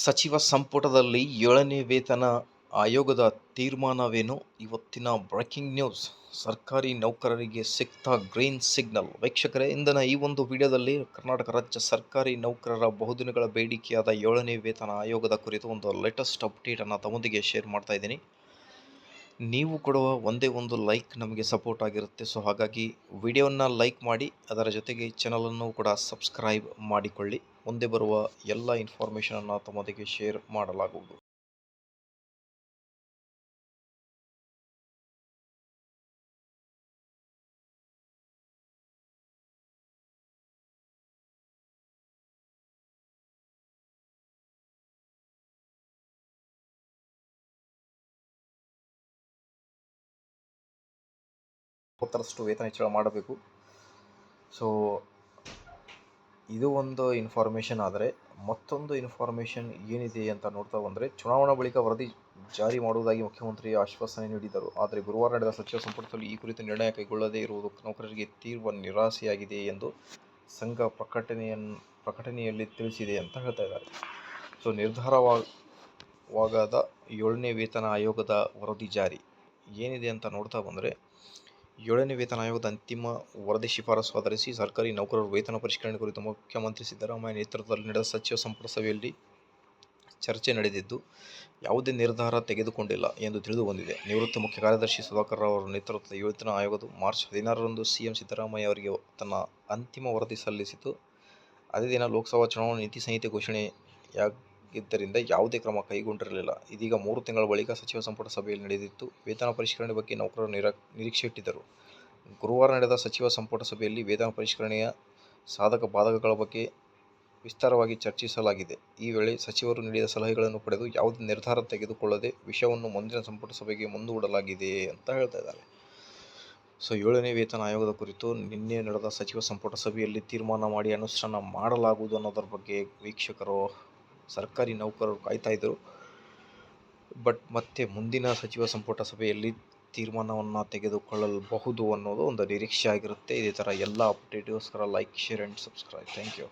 ಸಚಿವ ಸಂಪುಟದಲ್ಲಿ ಏಳನೇ ವೇತನ ಆಯೋಗದ ತೀರ್ಮಾನವೇನು? ಇವತ್ತಿನ ಬ್ರೇಕಿಂಗ್ ನ್ಯೂಸ್. ಸರ್ಕಾರಿ ನೌಕರರಿಗೆ ಸಿಗ್ತಾ ಗ್ರೀನ್ ಸಿಗ್ನಲ್. ವೀಕ್ಷಕರೇ, ಇಂದಿನ ಈ ಒಂದು ವಿಡಿಯೋದಲ್ಲಿ ಕರ್ನಾಟಕ ರಾಜ್ಯ ಸರ್ಕಾರಿ ನೌಕರರ ಬಹುದಿನಗಳ ಬೇಡಿಕೆಯಾದ ಏಳನೇ ವೇತನ ಆಯೋಗದ ಕುರಿತು ಒಂದು ಲೇಟೆಸ್ಟ್ ಅಪ್ಡೇಟನ್ನು ತಮ್ಮೊಂದಿಗೆ ಶೇರ್ ಮಾಡ್ತಾ ಇದ್ದೀನಿ. ನೀವು ಕೊಡುವ ಒಂದೇ ಒಂದು ಲೈಕ್ ನಮಗೆ ಸಪೋರ್ಟ್ ಆಗಿರುತ್ತೆ. ಸೊ, ಹಾಗಾಗಿ ವಿಡಿಯೋವನ್ನು ಲೈಕ್ ಮಾಡಿ, ಅದರ ಜೊತೆಗೆ ಚಾನಲನ್ನು ಕೂಡ ಸಬ್ಸ್ಕ್ರೈಬ್ ಮಾಡಿಕೊಳ್ಳಿ. ಮುಂದೆ ಬರುವ ಎಲ್ಲ ಇನ್ಫಾರ್ಮೇಷನನ್ನು ತಮ್ಮೊಂದಿಗೆ ಶೇರ್ ಮಾಡಲಾಗುವುದು. ಮೂವತ್ತರಷ್ಟು ವೇತನ ಹೆಚ್ಚಳ ಮಾಡಬೇಕು. ಸೊ ಇದು ಒಂದು ಇನ್ಫಾರ್ಮೇಷನ್ ಆದರೆ ಮತ್ತೊಂದು ಇನ್ಫಾರ್ಮೇಷನ್ ಏನಿದೆ ಅಂತ ನೋಡ್ತಾ ಬಂದರೆ ಚುನಾವಣಾ ಬಳಿಕ ವರದಿ ಜಾರಿ ಮಾಡುವುದಾಗಿ ಮುಖ್ಯಮಂತ್ರಿ ಆಶ್ವಾಸನೆ ನೀಡಿದರು. ಆದರೆ ಗುರುವಾರ ನಡೆದ ಸಚಿವ ಸಂಪುಟದಲ್ಲಿ ಈ ಕುರಿತು ನಿರ್ಣಯ ಕೈಗೊಳ್ಳದೇ ಇರುವುದು ನೌಕರರಿಗೆ ತೀವ್ರ ನಿರಾಸೆಯಾಗಿದೆ ಎಂದು ಸಂಘ ಪ್ರಕಟಣೆಯನ್ನು ಪ್ರಕಟಣೆಯಲ್ಲಿ ತಿಳಿಸಿದೆ ಅಂತ ಹೇಳ್ತಾ ಇದ್ದಾರೆ. ಸೊ ನಿರ್ಧಾರವಾಗದ ಏಳನೇ ವೇತನ ಆಯೋಗದ ವರದಿ ಜಾರಿ ಏನಿದೆ ಅಂತ ನೋಡ್ತಾ ಬಂದರೆ ಏಳನೇ ವೇತನ ಆಯೋಗದ ಅಂತಿಮ ವರದಿ ಶಿಫಾರಸು ಆಧರಿಸಿ ಸರ್ಕಾರಿ ನೌಕರರ ವೇತನ ಪರಿಷ್ಕರಣೆ ಕುರಿತು ಮುಖ್ಯಮಂತ್ರಿ ಸಿದ್ದರಾಮಯ್ಯ ನೇತೃತ್ವದಲ್ಲಿ ನಡೆದ ಸಚಿವ ಸಂಪುಟ ಸಭೆಯಲ್ಲಿ ಚರ್ಚೆ ನಡೆದಿದ್ದು, ಯಾವುದೇ ನಿರ್ಧಾರ ತೆಗೆದುಕೊಂಡಿಲ್ಲ ಎಂದು ತಿಳಿದು ಬಂದಿದೆ ನಿವೃತ್ತ ಮುಖ್ಯ ಕಾರ್ಯದರ್ಶಿ ಸುಧಾಕರ್ ಅವರ ನೇತೃತ್ವದ ವೇತನ ಆಯೋಗವು ಮಾರ್ಚ್ ಹದಿನಾರರಂದು ಸಿಎಂ ಸಿದ್ದರಾಮಯ್ಯ ಅವರಿಗೆ ತನ್ನ ಅಂತಿಮ ವರದಿ ಸಲ್ಲಿಸಿತು. ಅದೇ ದಿನ ಲೋಕಸಭಾ ಚುನಾವಣಾ ನೀತಿ ಸಂಹಿತೆ ಘೋಷಣೆಯಾಗಿದ್ದರಿಂದ ಯಾವುದೇ ಕ್ರಮ ಕೈಗೊಂಡಿರಲಿಲ್ಲ. ಇದೀಗ ಮೂರು ತಿಂಗಳ ಬಳಿಕ ಸಚಿವ ಸಂಪುಟ ಸಭೆಯಲ್ಲಿ ನಡೆದಿತ್ತು. ವೇತನ ಪರಿಷ್ಕರಣೆ ಬಗ್ಗೆ ನೌಕರರು ನಿರ ನಿರೀಕ್ಷೆ ಇಟ್ಟಿದ್ದರು ಗುರುವಾರ ನಡೆದ ಸಚಿವ ಸಂಪುಟ ಸಭೆಯಲ್ಲಿ ವೇತನ ಪರಿಷ್ಕರಣೆಯ ಸಾಧಕ ಬಾಧಕಗಳ ಬಗ್ಗೆ ವಿಸ್ತಾರವಾಗಿ ಚರ್ಚಿಸಲಾಗಿದೆ. ಈ ವೇಳೆ ಸಚಿವರು ನೀಡಿದ ಸಲಹೆಗಳನ್ನು ಪಡೆದು ಯಾವುದೇ ನಿರ್ಧಾರ ತೆಗೆದುಕೊಳ್ಳದೆ ವಿಷಯವನ್ನು ಮುಂದಿನ ಸಂಪುಟ ಸಭೆಗೆ ಮುಂದೂಡಲಾಗಿದೆ ಅಂತ ಹೇಳ್ತಾ ಇದ್ದಾರೆ. ಸೊ, ಏಳನೇ ವೇತನ ಆಯೋಗದ ಕುರಿತು ನಿನ್ನೆ ನಡೆದ ಸಚಿವ ಸಂಪುಟ ಸಭೆಯಲ್ಲಿ ತೀರ್ಮಾನ ಮಾಡಿ ಅನುಷ್ಠಾನ ಮಾಡಲಾಗುವುದು ಅನ್ನೋದರ ಬಗ್ಗೆ ವೀಕ್ಷಕರು ಸರ್ಕಾರಿ ನೌಕರರು ಕಾಯ್ತಾ ಇದ್ದರು. ಬಟ್ ಮತ್ತೆ ಮುಂದಿನ ಸಚಿವ ಸಂಪುಟ ಸಭೆಯಲ್ಲಿ ತೀರ್ಮಾನವನ್ನು ತೆಗೆದುಕೊಳ್ಳಬಹುದು ಅನ್ನೋದು ಒಂದು ನಿರೀಕ್ಷೆ ಆಗಿರುತ್ತೆ. ಇದೇ ಥರ ಎಲ್ಲ ಅಪ್ಡೇಟ್ಗೋಸ್ಕರ like share and subscribe thank you